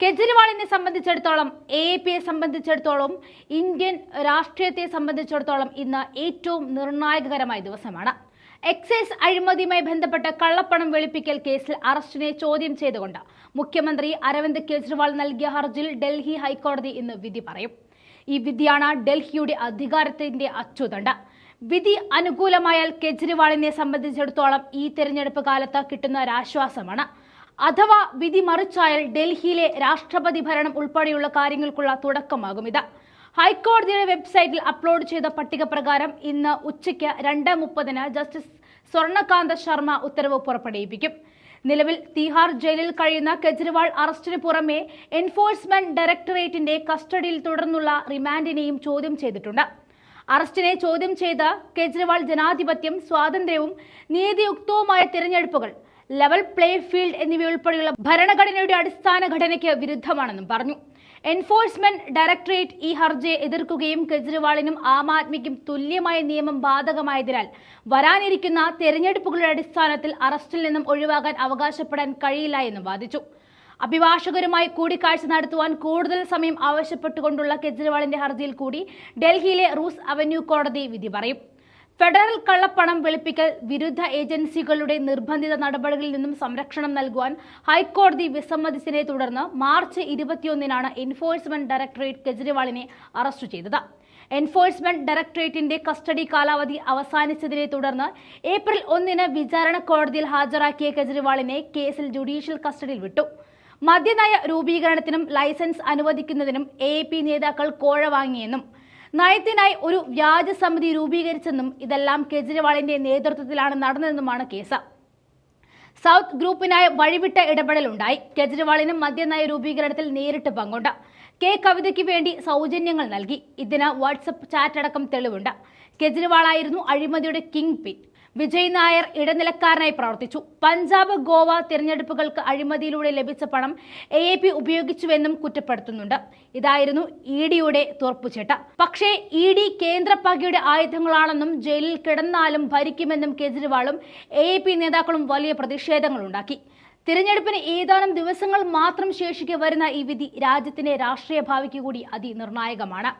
കെജ്രിവാളിനെ സംബന്ധിച്ചിടത്തോളം A P യെ സംബന്ധിച്ചിടത്തോളം ഇന്ത്യൻ രാഷ്ട്രീയത്തെ സംബന്ധിച്ചിടത്തോളം ഇന്ന് ഏറ്റവും നിർണായകകരമായ ദിവസമാണ്. എക്സൈസ് അഴിമതിയുമായി ബന്ധപ്പെട്ട കള്ളപ്പണം വെളുപ്പിക്കൽ കേസിൽ അറസ്റ്റിനെ ചോദ്യം ചെയ്തുകൊണ്ട് മുഖ്യമന്ത്രി അരവിന്ദ് കെജ്രിവാൾ നൽകിയ ഹർജിയിൽ ഡൽഹി ഹൈക്കോടതി ഇന്ന് വിധി പറയും. ഈ വിധിയാണ് ഡൽഹിയുടെ അധികാരത്തിന്റെ അച്ചുതണ്ട്. വിധി അനുകൂലമായാൽ കെജ്രിവാളിനെ സംബന്ധിച്ചിടത്തോളം ഈ തെരഞ്ഞെടുപ്പ് കാലത്ത് കിട്ടുന്ന ഒരാശ്വാസമാണ്. അഥവാ വിധി മറിച്ചായാൽ ഡൽഹിയിലെ രാഷ്ട്രപതി ഭരണം ഉൾപ്പെടെയുള്ള കാര്യങ്ങൾക്കുള്ള തുടക്കമാകും ഇത്. ഹൈക്കോടതിയുടെ വെബ്സൈറ്റിൽ അപ്ലോഡ് ചെയ്ത പട്ടിക പ്രകാരം ഇന്ന് ഉച്ചയ്ക്ക് രണ്ട് മുപ്പതിന് ജസ്റ്റിസ് സ്വർണകാന്ത ശർമ്മ ഉത്തരവ് പുറപ്പെടുവിപ്പിക്കും. നിലവിൽ തിഹാർ ജയിലിൽ കഴിയുന്ന കെജ്രിവാൾ അറസ്റ്റിന് പുറമെ എൻഫോഴ്സ്മെന്റ് ഡയറക്ടറേറ്റിന്റെ കസ്റ്റഡിയിൽ തുടർന്നുള്ള റിമാൻഡിനെയും ചോദ്യം ചെയ്തിട്ടുണ്ട്. അറസ്റ്റിനെ ചോദ്യം ചെയ്ത കെജ്രിവാൾ ജനാധിപത്യം സ്വാതന്ത്ര്യവും നീതിയുക്തവുമായ തിരഞ്ഞെടുപ്പുകൾ ലെവൽ പ്ലേ ഫീൽഡ് എന്നിവയുൾപ്പെടെയുള്ള ഭരണഘടനയുടെ അടിസ്ഥാന ഘടനയ്ക്ക് വിരുദ്ധമാണെന്നും പറഞ്ഞു. എൻഫോഴ്സ്മെന്റ് ഡയറക്ടറേറ്റ് ഈ ഹർജിയെ എതിർക്കുകയും കെജ്രിവാളിനും ആം ആദ്മിക്കും തുല്യമായ നിയമം ബാധകമായതിനാൽ വരാനിരിക്കുന്ന തെരഞ്ഞെടുപ്പുകളുടെ അടിസ്ഥാനത്തിൽ അറസ്റ്റിൽ നിന്നും ഒഴിവാകാൻ അവകാശപ്പെടാൻ കഴിയില്ല എന്നും വാദിച്ചു. അഭിഭാഷകരുമായി കൂടിക്കാഴ്ച നടത്തുവാൻ കൂടുതൽ സമയം ആവശ്യപ്പെട്ടുകൊണ്ടുള്ള കെജ്രിവാളിന്റെ ഹർജിയിൽ കൂടി ഡൽഹിയിലെ റൂസ് അവന്യൂ കോടതി വിധി പറയും. ഫെഡറൽ കള്ളപ്പണം വെളുപ്പിക്കൽ വിരുദ്ധ ഏജൻസികളുടെ നിർബന്ധിത നടപടികളിൽ നിന്നും സംരക്ഷണം നൽകുവാൻ ഹൈക്കോടതി വിസമ്മതിച്ചതിനെ തുടർന്ന് മാർച്ച് ഇരുപത്തിയൊന്നിനാണ് എൻഫോഴ്സ്മെന്റ് ഡയറക്ടറേറ്റ് കെജ്രിവാളിനെ അറസ്റ്റ് ചെയ്തത്. എൻഫോഴ്സ്മെന്റ് ഡയറക്ടറേറ്റിന്റെ കസ്റ്റഡി കാലാവധി അവസാനിച്ചതിനെ തുടർന്ന് ഏപ്രിൽ ഒന്നിന് വിചാരണ കോടതിയിൽ ഹാജരാക്കിയ കെജ്രിവാളിനെ കേസിൽ ജുഡീഷ്യൽ കസ്റ്റഡിയിൽ വിട്ടു. മദ്യനയ രൂപീകരണത്തിനും ലൈസൻസ് അനുവദിക്കുന്നതിനും എ നേതാക്കൾ കോഴ വാങ്ങിയെന്നും നയത്തിനായി ഒരു വ്യാജ സമിതി രൂപീകരിച്ചെന്നും ഇതെല്ലാം കെജ്രിവാളിന്റെ നേതൃത്വത്തിലാണ് നടന്നതെന്നുമാണ് കേസ്. സൗത്ത് ഗ്രൂപ്പിനായി വഴിവിട്ട ഇടപെടലുണ്ടായി. കെജ്രിവാളിനും മദ്യനയ രൂപീകരണത്തിൽ നേരിട്ട് പങ്കുണ്ട്. കെ കവിതയ്ക്ക് വേണ്ടി സൗജന്യങ്ങൾ നൽകി. ഇതിന് വാട്സപ്പ് ചാറ്റ് അടക്കം തെളിവുണ്ട്. കെജ്രിവാളായിരുന്നു അഴിമതിയുടെ കിങ് പിൻ. വിജയ് നായർ ഇടനിലക്കാരനായി പ്രവർത്തിച്ചു. പഞ്ചാബ് ഗോവ തിരഞ്ഞെടുപ്പുകൾക്ക് അഴിമതിയിലൂടെ ലഭിച്ച പണം എ എ പി ഉപയോഗിച്ചുവെന്നും കുറ്റപ്പെടുത്തുന്നുണ്ട്. ഇതായിരുന്നു ഇ ഡിയുടെ തുറപ്പുചേട്ട പക്ഷേ ഇ ഡി കേന്ദ്രപാകിയുടെ ആയുധങ്ങളാണെന്നും ജയിലിൽ കിടന്നാലും ഭരിക്കുമെന്നും കേജ്രിവാളും എ എ പി നേതാക്കളും വലിയ പ്രതിഷേധങ്ങളുണ്ടാക്കി. തിരഞ്ഞെടുപ്പിന് ഏതാനും ദിവസങ്ങൾ മാത്രം ശേഷിക്കെ വരുന്ന ഈ വിധി രാജ്യത്തിന്റെ രാഷ്ട്രീയ ഭാവിക്ക് കൂടി അതിനിർണായകമാണ്.